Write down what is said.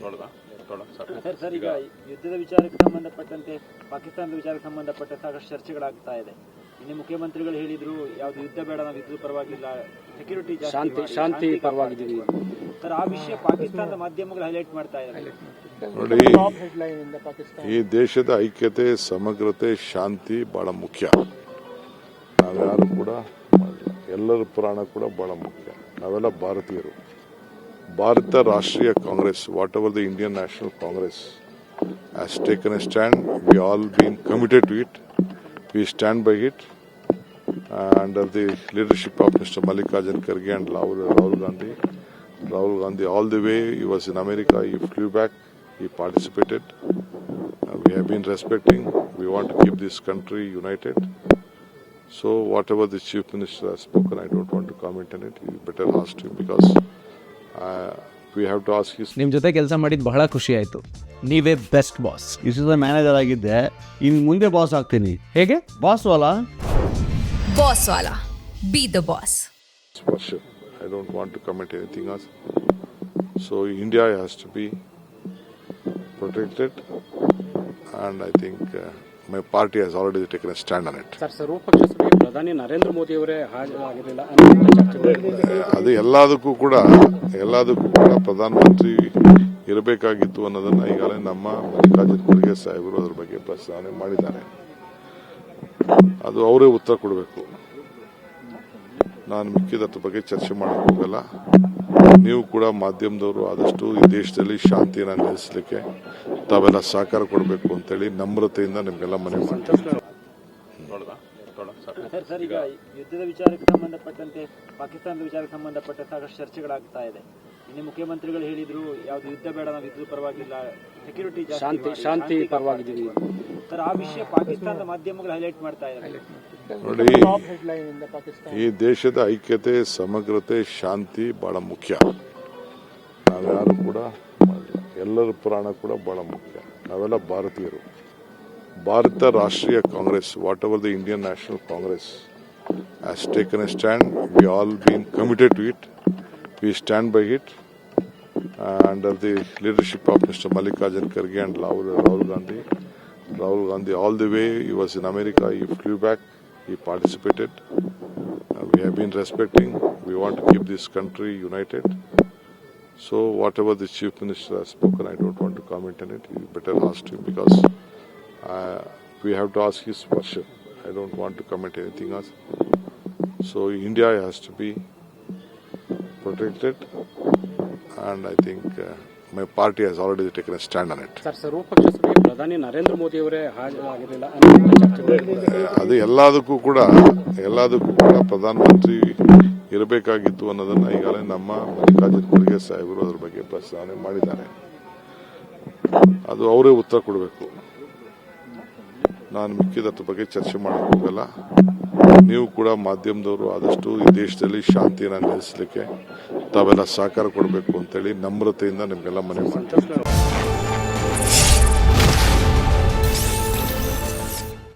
Sir. Sir ಈಗ ಯುದ್ಧದ ವಿಚಾರಕ್ಕೆ ಸಂಬಂಧಪಟ್ಟಂತೆ ಪಾಕಿಸ್ತಾನದ ವಿಚಾರಕ್ಕೆ ಸಂಬಂಧಪಟ್ಟ ಸಾಕಷ್ಟು ಚರ್ಚೆಗಳಾಗ್ತಾ ಇದೆ. ನಿನ್ನೆ ಮುಖ್ಯಮಂತ್ರಿಗಳು ಹೇಳಿದ್ರು ಯಾವ್ದು ಯುದ್ಧ ಬೇಡ ನಾವು ಯುದ್ಧದ ಪರವಾಗಿಲ್ಲ ಸೆಕ್ಯೂರಿಟಿ ಶಾಂತಿ ಶಾಂತಿ ಪರವಾಗಿದ್ದೀವಿ. ಸರ್ ಆ ವಿಷಯ ಪಾಕಿಸ್ತಾನದ ಮಾಧ್ಯಮಗಳು ಹೈಲೈಟ್ ಮಾಡ್ತಾ ಇದ್ದಾರೆ. ನೋಡಿ ಹೆಡ್ಲೈನ್ ಇಂದ ಪಾಕಿಸ್ತಾನ ಈ ದೇಶದ ಐಕ್ಯತೆ ಸಮಗ್ರತೆ ಶಾಂತಿ ಬಹಳ ಮುಖ್ಯ. ನಾವ್ಯಾರು ಕೂಡ ಎಲ್ಲರ ಪ್ರಾಣ ಕೂಡ ಬಹಳ ಮುಖ್ಯ. ನಾವೆಲ್ಲ ಭಾರತೀಯರು. Bharata Rashtriya Congress, whatever the Indian National Congress has taken a stand, we all been committed to it. We stand by it under the leadership of Mr. Mallikarjun Kharge and Rahul Gandhi. Rahul Gandhi, all the way, he was in America, he flew back, he participated. Uh, we have been respecting. We want to keep this country united. So, whatever the Chief Minister has spoken, I don't want to comment on it. You better ask him because uh, we have to ask his. ನಿಮ್ಮ ಜೊತೆ ಕೆಲಸ ಮಾಡಿದ್ದು ಬಹಳ ಖುಷಿ ಆಯಿತು ನೀವೇ best boss ಇಷ್ಟು manager ಆಗಿದ್ದೆ ಇನ್ನು ಮುಂದೆ ಬಾಸ್ ಆಗ್ತೀನಿ ಹೇಗೆ ಬಾಸ್ ಅಲ್ಲ Boss Wala. Be the boss. Worship. I don't want to comment anything else. So India has to be protected, and I think party has already taken stand on it stand on ಸರ್ ಸರ್ವಪಕ್ಷ ಸಭೆಗೆ ಪ್ರಧಾನಿ ನರೇಂದ್ರ ಮೋದಿ ಅವರೇ ಹಾಜರಾಗಿರಲಿಲ್ಲ ಅದು ಎಲ್ಲದಕ್ಕೂ ಕೂಡ ಎಲ್ಲದಕ್ಕೂ ಕೂಡ ಪ್ರಧಾನಮಂತ್ರಿ ಇರಬೇಕಾಗಿತ್ತು ಅನ್ನೋದನ್ನ ಈಗಾಗಲೇ ನಮ್ಮ ಮಲ್ಲಿಕಾರ್ಜುನ ಖರ್ಗೆ ಸಾಹೇಬರು ಅದ್ರ ಬಗ್ಗೆ ಪ್ರಸ್ತಾವನೆ ಮಾಡಿದ್ದಾರೆ. ಅದು ಅವರೇ ಉತ್ತರ ಕೊಡಬೇಕು. ನಾನು ಮಿಕ್ಕಿದ ಬಗ್ಗೆ ಚರ್ಚೆ ಮಾಡಕ್ ಹೋಗಲ್ಲ. ನೀವು ಕೂಡ ಮಾಧ್ಯಮದವರು ಆದಷ್ಟು ಈ ದೇಶದಲ್ಲಿ ಶಾಂತಿಯನ್ನು ನೆಲೆಸಲಿಕ್ಕೆ ತಾವೆಲ್ಲ ಸಹಕಾರ ಕೊಡಬೇಕು ಅಂತೇಳಿ ನಮ್ರತೆಯಿಂದ ನಿಮಗೆಲ್ಲ ಮನವಿ ಮಾಡ್ತೀನಿ. ಸರ್. ಸರ್ ಈಗ ಯುದ್ಧದ ವಿಚಾರಕ್ಕೆ ಸಂಬಂಧಪಟ್ಟಂತೆ ಪಾಕಿಸ್ತಾನದ ವಿಚಾರಕ್ಕೆ ಸಂಬಂಧಪಟ್ಟ ಸಾಕಷ್ಟು ಚರ್ಚೆಗಳಾಗ್ತಾ ಇದೆ. ನಿನ್ನೆ ಮುಖ್ಯಮಂತ್ರಿಗಳು ಹೇಳಿದ್ರು ಯಾವ್ದು ಯುದ್ಧ ಬೇಡ ನಾವು ಯುದ್ಧದ ಪರವಾಗಿಲ್ಲ ಸೆಕ್ಯೂರಿಟಿ ಶಾಂತಿ ಶಾಂತಿ ಪರವಾಗಿದ್ದೀವಿ. ಸರ್ ಆ ವಿಷಯ ಪಾಕಿಸ್ತಾನದ ಮಾಧ್ಯಮಗಳು ಹೈಲೈಟ್ ಮಾಡ್ತಾ ಇದ್ದಾರೆ. ನೋಡಿ ಹೆಡ್ಲೈನ್ ಇಂದ ಪಾಕಿಸ್ತಾನ. ಈ ದೇಶದ ಐಕ್ಯತೆ ಸಮಗ್ರತೆ ಶಾಂತಿ ಬಹಳ ಮುಖ್ಯ. ನಾವ್ಯಾರು ಕೂಡ ಎಲ್ಲರ ಪ್ರಾಣ ಕೂಡ ಬಹಳ ಮುಖ್ಯ. ನಾವೆಲ್ಲ ಭಾರತೀಯರು. Bharata Rashtriya Congress whatever the Indian National Congress has taken a stand we all been committed to it we stand by it under the leadership of Mr. Mallikarjun Kharge and Rahul Gandhi. Rahul Gandhi all the way, he was in America, he flew back, he participated. Uh, we have been respecting, we want to keep this country united. So whatever the Chief Minister has spoken, I don't want to comment on it. You better ask him because uh, we have to ask his worship. I don't want to comment anything else. So India has to be protected and I think my my party has already taken a stand on it. ಸರ್ ಸರ್ವಪಕ್ಷ ಸಭೆಗೆ ಪ್ರಧಾನಿ ನರೇಂದ್ರ ಮೋದಿ ಅವರೇ ಹಾಜರಾಗಿರಲಿಲ್ಲ ಅನ್ನೋ ಚರ್ಚೆಗಳು ಅದು ಎಲ್ಲದಕ್ಕೂ ಕೂಡ ಎಲ್ಲದಕ್ಕೂ ಕೂಡ ಪ್ರಧಾನಮಂತ್ರಿ ಇರಬೇಕಾಗಿತ್ತು ಅನ್ನೋದನ್ನ ಈಗಾಗಲೇ ನಮ್ಮ ಮಲ್ಲಿಕಾರ್ಜುನ ಖರ್ಗೆ ಸಾಹೇಬರು ಅದ್ರ ಬಗ್ಗೆ ಪ್ರಸ್ತಾವನೆ ಮಾಡಿದ್ದಾರೆ. ಅದು ಅವರೇ ಉತ್ತರ ಕೊಡಬೇಕು. ನಾನು ಮಿಕ್ಕಿದ ಬಗ್ಗೆ ಚರ್ಚೆ ಮಾಡಕ್ ಹೋಗಲ್ಲ. ನೀವು ಕೂಡ ಮಾಧ್ಯಮದವರು ಆದಷ್ಟು ಈ ದೇಶದಲ್ಲಿ ಶಾಂತಿಯನ್ನು ನೆಲೆಸಲಿಕ್ಕೆ ತಾವೆಲ್ಲ ಸಹಕಾರ ಕೊಡಬೇಕು ಅಂತೇಳಿ ನಮ್ರತೆಯಿಂದ ನಿಮಗೆಲ್ಲ ಮನವಿ ಮಾಡ್ತೀನಿ